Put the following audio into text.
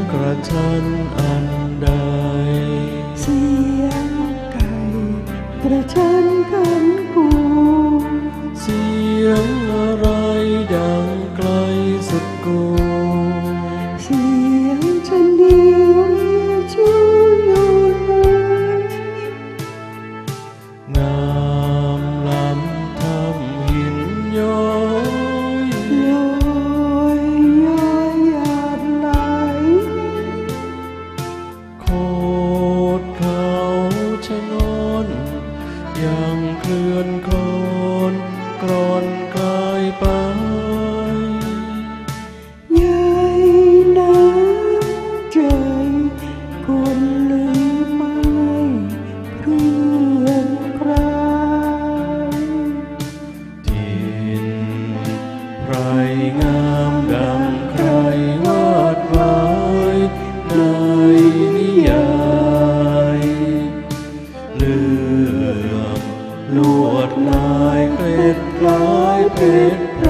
ยงกระชันอันใด เสียงไก่กระชันกันกูเสียงอะไร ไพรงามดังใครวาดไว้ในนิยายเลื่อมลวดลายเพชรลายเพชรพร